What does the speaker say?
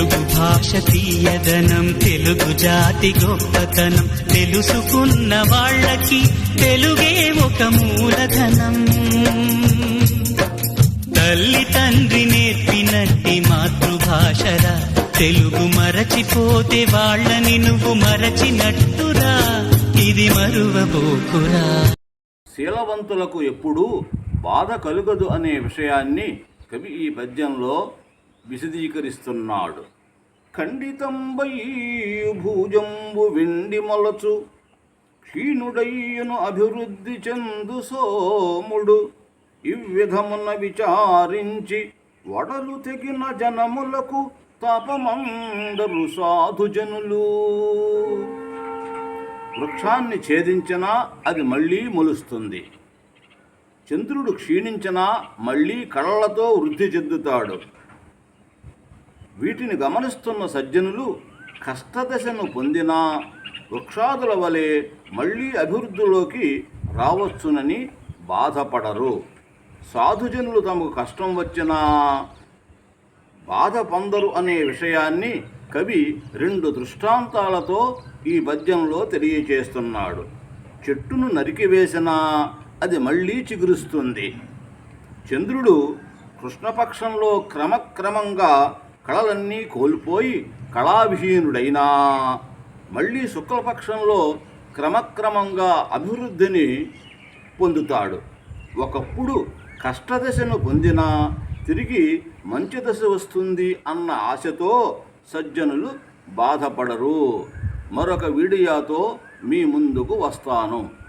తెలుగు భాష తీయదనం తెలుగు జాతి గొప్పతనం తెలుసుకున్న వాళ్ళకి తెలుగే ఒక మూలధనం. తల్లి తండ్రి నేర్పినట్టి మాతృభాషరా తెలుగు మరచిపోతే వాళ్ళని నువ్వు మరచినట్టురా ఇది మరువబోకురా. శీలవంతులకు ఎప్పుడూ బాధ కలుగదు అనే విషయాన్ని కవి ఈ పద్యంలో విశదీకరిస్తున్నాడు. ఖండితంబయ్యు భూజంబు వెండి మొలచు క్షీణుడయ్యను అభివృద్ధి చెందు సోముడు ఇవ్విధమున విచారించి వడలు తెగిన జనములకు తాపమందరు సాధుజనులు. వృక్షాన్ని ఛేదించినా అది మళ్ళీ మొలుస్తుంది. చంద్రుడు క్షీణించినా మళ్ళీ కళ్ళతో వృద్ధి చెందుతాడు. వీటిని గమనిస్తున్న సజ్జనులు కష్టదశను పొందినా వృక్షాదుల వలె మళ్ళీ అభివృద్ధిలోకి రావచ్చునని బాధపడరు. సాధుజనులు తమకు కష్టం వచ్చినా బాధ పొందరు అనే విషయాన్ని కవి రెండు దృష్టాంతాలతో ఈ పద్యంలో తెలియచేస్తున్నాడు. చెట్టును నరికివేసినా అది మళ్ళీ చిగురుస్తుంది. చంద్రుడు కృష్ణపక్షంలో క్రమక్రమంగా కళలన్నీ కోల్పోయి కళావిహీనుడైనా. మళ్ళీ శుక్లపక్షంలో క్రమక్రమంగా అభివృద్ధిని పొందుతాడు. ఒకప్పుడు కష్టదశను పొందినా తిరిగి మంచి దశ వస్తుంది అన్న ఆశతో సజ్జనులు బాధపడరు. మరొక వీడియోతో మీ ముందుకు వస్తాను.